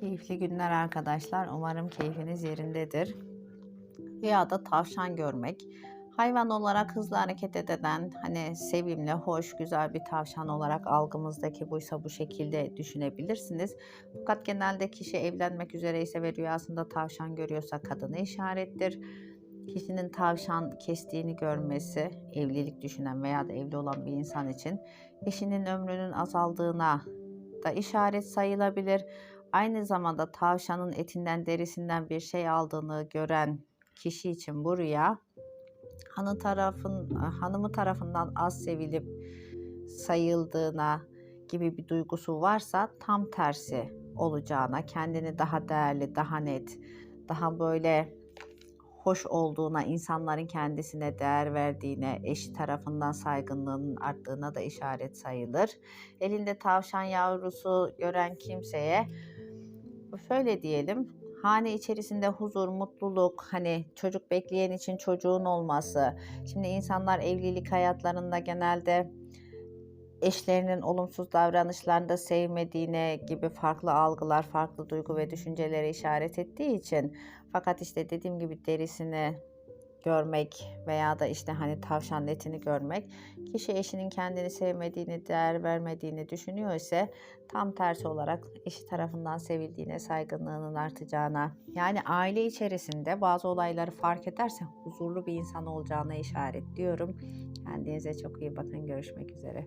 Keyifli günler arkadaşlar. Umarım keyfiniz yerindedir. Rüyada tavşan görmek, hayvan olarak hızlı hareket eden, hani sevimli, hoş, güzel bir tavşan olarak algımızdaki buysa bu şekilde düşünebilirsiniz. Fakat genelde kişi evlenmek üzereyse ve rüyasında tavşan görüyorsa kadını işarettir. Kişinin tavşan kestiğini görmesi, evlilik düşünen veya da evli olan bir insan için eşinin ömrünün azaldığına da işaret sayılabilir. Aynı zamanda tavşanın etinden derisinden bir şey aldığını gören kişi için bu rüya hanı tarafın hanımı tarafından az sevilip sayıldığına gibi bir duygusu varsa tam tersi olacağına, kendini daha değerli, daha net, daha böyle hoş olduğuna, insanların kendisine değer verdiğine, eşi tarafından saygınlığının arttığına da işaret sayılır. Elinde tavşan yavrusu gören kimseye şöyle diyelim, hane içerisinde huzur, mutluluk, hani çocuk bekleyen için çocuğun olması. Şimdi insanlar evlilik hayatlarında genelde eşlerinin olumsuz davranışlarında sevmediğine gibi farklı algılar, farklı duygu ve düşüncelere işaret ettiği için fakat işte dediğim gibi derisini görmek veya da işte hani tavşan etini görmek kişi eşinin kendini sevmediğini, değer vermediğini düşünüyor ise tam tersi olarak eşi tarafından sevildiğine, saygınlığının artacağına yani aile içerisinde bazı olayları fark ederse huzurlu bir insan olacağına işaret diyorum. Kendinize çok iyi bakın. Görüşmek üzere.